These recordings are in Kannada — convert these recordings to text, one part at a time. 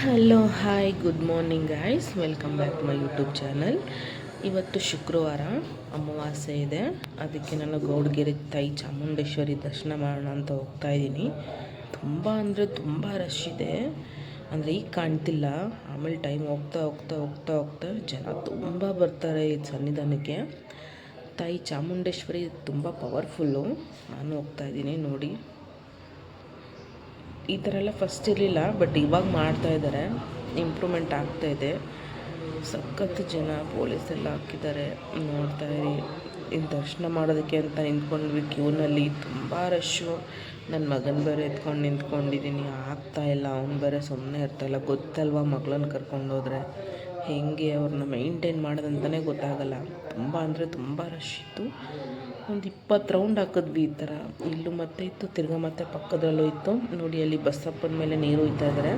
Hello hi good morning guys welcome back my YouTube channel ಇವತ್ತು ಶುಕ್ರವಾರ, ಅಮಾವಾಸ್ಯೆ ಇದೆ. ಅದಕ್ಕೆ ನಾನು ಗೌಡಗೆರೆ ತಾಯಿ ಚಾಮುಂಡೇಶ್ವರಿ ದರ್ಶನ ಮಾಡೋಣ ಅಂತ ಹೋಗ್ತಾ ಇದ್ದೀನಿ. ತುಂಬ ಅಂದರೆ ತುಂಬ ರಶ್ ಇದೆ. ಅಂದರೆ ಈಗ ಕಾಣ್ತಿಲ್ಲ. ಆಮೇಲೆ ಟೈಮ್ ಹೋಗ್ತಾ ಹೋಗ್ತಾ ಹೋಗ್ತಾ ಹೋಗ್ತಾ ಜನ ತುಂಬ ಬರ್ತಾರೆ ಈ ಸನ್ನಿಧಾನಕ್ಕೆ. ತಾಯಿ ಚಾಮುಂಡೇಶ್ವರಿ ತುಂಬ ಪವರ್ಫುಲ್ಲು ನಾನು ಹೋಗ್ತಾ ಇದ್ದೀನಿ ನೋಡಿ. ಈ ಥರ ಎಲ್ಲ ಫಸ್ಟ್ ಇರಲಿಲ್ಲ ಬಟ್ ಇವಾಗ ಮಾಡ್ತಾ ಇದ್ದಾರೆ ಇಂಪ್ರೂವ್ಮೆಂಟ್ ಆಗ್ತಾ ಇದೆ. ಸಖತ್ತು ಜನ ಪೊಲೀಸ್ ಎಲ್ಲ ಹಾಕಿದ್ದಾರೆ. ನೋಡ್ತಾ ಇರಿ. ದರ್ಶನ ಮಾಡೋದಕ್ಕೆ ಅಂತ ನಿಂತ್ಕೊಂಡ್ವಿ. ಕ್ಯೂನಲ್ಲಿ ತುಂಬ ರಶ್ಶು ನನ್ನ ಮಗನ ಬೇರೆ ಎತ್ಕೊಂಡು ನಿಂತ್ಕೊಂಡಿದ್ದೀನಿ ಆಗ್ತಾ ಇಲ್ಲ. ಅವ್ನು ಬೇರೆ ಸುಮ್ಮನೆ ಇರ್ತಾಯಿಲ್ಲ ಗೊತ್ತಲ್ವ ಮಗಳನ್ನ ಕರ್ಕೊಂಡೋದ್ರೆ ಹೇಗೆ ಅವ್ರನ್ನ ಮೈಂಟೈನ್ ಮಾಡೋದಂತಲೇ ಗೊತ್ತಾಗಲ್ಲ. ತುಂಬ ಅಂದರೆ ತುಂಬ ರಶ್ ಇತ್ತು. ಒಂದು ಇಪ್ಪತ್ತು ರೌಂಡ್ ಹಾಕಿದ್ವಿ ಈ ಥರ. ಇಲ್ಲೂ ಮತ್ತೆ ಇತ್ತು, ತಿರ್ಗಾ ಮತ್ತೆ ಪಕ್ಕದಲ್ಲೂ ಇತ್ತು. ನೋಡಿ, ಅಲ್ಲಿ ಬಸ್ಸಪ್ಪನ ಮೇಲೆ ನೀರು ಹೋಯ್ತಾ ಇದ್ದಾರೆ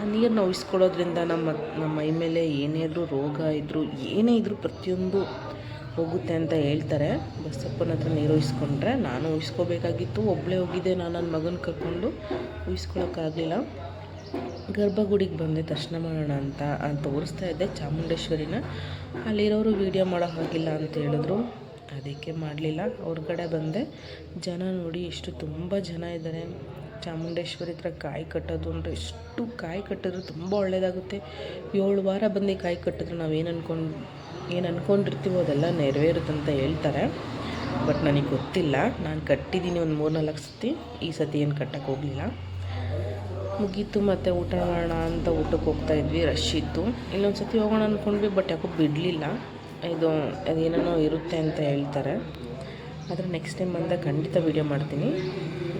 ಆ ನೀರನ್ನ ಉಯಿಸ್ಕೊಳ್ಳೋದ್ರಿಂದ ನಮ್ಮ ನಮ್ಮ ಮೈ ಮೇಲೆ ಏನೇ ಇದ್ದರೂ ರೋಗ ಇದ್ದರೂ ಏನೇ ಇದ್ದರೂ ಪ್ರತಿಯೊಂದು ಹೋಗುತ್ತೆ ಅಂತ ಹೇಳ್ತಾರೆ. ಬಸಪ್ಪನ ಹತ್ರ ನೀರು ಉಯಿಸ್ಕೊಂಡ್ರೆ ನಾನು ಉಯಿಸ್ಕೋಬೇಕಾಗಿತ್ತು. ಒಬ್ಬಳೇ ಹೋಗಿದ್ದೆ ನಾನು ನನ್ನ ಮಗನ ಕರ್ಕೊಂಡು. ಉಯಿಸ್ಕೊಳಕ್ಕಾಗಲಿಲ್ಲ. ಗರ್ಭಗುಡಿಗೆ ಬಂದೆ, ದರ್ಶನ ಮಾಡೋಣ ಅಂತ ತೋರಿಸ್ತಾ ಇದ್ದೆ ಚಾಮುಂಡೇಶ್ವರಿನ. ಅಲ್ಲಿರೋರು ವೀಡಿಯೋ ಮಾಡೋ ಹಾಗಿಲ್ಲ ಅಂತ ಹೇಳಿದ್ರು. ಅದಕ್ಕೆ ಮಾಡಲಿಲ್ಲ. ಹೊರಗಡೆ ಬಂದೆ. ಜನ ನೋಡಿ ಎಷ್ಟು ತುಂಬ ಜನ ಇದ್ದಾರೆ ಚಾಮುಂಡೇಶ್ವರಿ ಹತ್ರ ಕಾಯಿ ಕಟ್ಟೋದು ಅಂದರೆ ಎಷ್ಟು ಕಾಯಿ ಕಟ್ಟಿದ್ರು ತುಂಬ ಒಳ್ಳೆಯದಾಗುತ್ತೆ ಏಳು ವಾರ ಬಂದು ಕಾಯಿ ಕಟ್ಟಿದ್ರು ನಾವೇನು ಏನು ಅನ್ಕೊಂಡು ಏನು ಅಂದ್ಕೊಂಡಿರ್ತೀವೋ ಅದೆಲ್ಲ ನೆರವೇರುತ್ತಂತ ಹೇಳ್ತಾರೆ. ಬಟ್ ನನಗೆ ಗೊತ್ತಿಲ್ಲ. ನಾನು ಕಟ್ಟಿದ್ದೀನಿ ಒಂದು ಮೂರು ನಾಲ್ಕು ಸತಿ. ಈ ಸತಿ ಏನು ಕಟ್ಟಕ್ಕೆ ಹೋಗಲಿಲ್ಲ. ಮುಗೀತು ಮತ್ತು ಊಟ ಮಾಡೋಣ ಅಂತ ಊಟಕ್ಕೆ ಹೋಗ್ತಾ ಇದ್ವಿ ರಶ್ ಇತ್ತು. ಇನ್ನೊಂದು ಸತಿ ಹೋಗೋಣ ಅಂದ್ಕೊಂಡ್ವಿ ಬಟ್ ಯಾಕೋ ಬಿಡಲಿಲ್ಲ. ಇದು ಅದೇನೇನೋ ಇರುತ್ತೆ ಅಂತ ಹೇಳ್ತಾರೆ. ಆದರೆ ನೆಕ್ಸ್ಟ್ ಟೈಮ್ ಬಂದಾಗ ಖಂಡಿತ ವೀಡಿಯೋ ಮಾಡ್ತೀನಿ.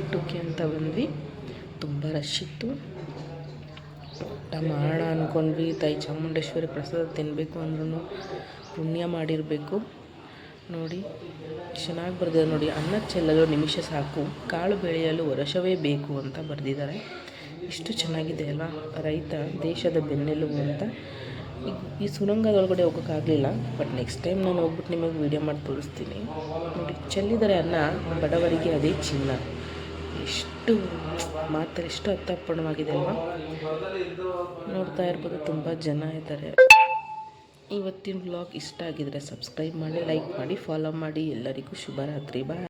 ಊಟಕ್ಕೆ ಅಂತ ಬಂದ್ವಿ. ತುಂಬ ರಶ್ ಇತ್ತು. ಊಟ ಮಾಡೋಣ ಅಂದ್ಕೊಂಡ್ವಿ ತಾಯಿ ಚಾಮುಂಡೇಶ್ವರಿ ಪ್ರಸಾದ ತಿನ್ನಬೇಕು ಅಂದ್ರೂ ಪುಣ್ಯ ಮಾಡಿರಬೇಕು. ನೋಡಿ, ಚೆನ್ನಾಗಿ ಬರೆದಿದೆ ನೋಡಿ. ಅನ್ನ ಚೆಲ್ಲಲು ನಿಮಿಷ ಸಾಕು. ಕಾಳು ಬೆಳೆಯಲು ವರ್ಷವೇ ಬೇಕು ಅಂತ ಬರೆದಿದ್ದಾರೆ. ಇಷ್ಟು ಚೆನ್ನಾಗಿದೆ ಅಲ್ವಾ? ರೈತ, ದೇಶದ ಬೆನ್ನೆಲುಬು ಅಂತ. ಈ ಸುರಂಗದೊಳಗಡೆ ಹೋಗೋಕ್ಕಾಗಲಿಲ್ಲ. ಬಟ್ ನೆಕ್ಸ್ಟ್ ಟೈಮ್ ನಾನು ಹೋಗ್ಬಿಟ್ಟು ನಿಮಗೆ ವೀಡಿಯೋ ಮಾಡಿ ತೋರಿಸ್ತೀನಿ. ನೋಡಿ ಚೆಲ್ಲಿದ್ದಾರೆ ಅನ್ನ ಬಡವರಿಗೆ ಅದೇ ಚಿನ್ನ. ಎಷ್ಟು ಮಾತ್ರ ಎಷ್ಟು ಅರ್ಥಪೂರ್ಣವಾಗಿದೆ ಅಲ್ವಾ ನೋಡ್ತಾ ಇರ್ಬೋದು, ತುಂಬ ಜನ ಇದ್ದಾರೆ. ಇವತ್ತಿನ ಬ್ಲಾಗ್ ಇಷ್ಟ ಆಗಿದರೆ ಸಬ್ಸ್ಕ್ರೈಬ್ ಮಾಡಿ ಲೈಕ್ ಮಾಡಿ ಫಾಲೋ ಮಾಡಿ. ಎಲ್ಲರಿಗೂ ಶುಭರಾತ್ರಿ. ಬಾಯ್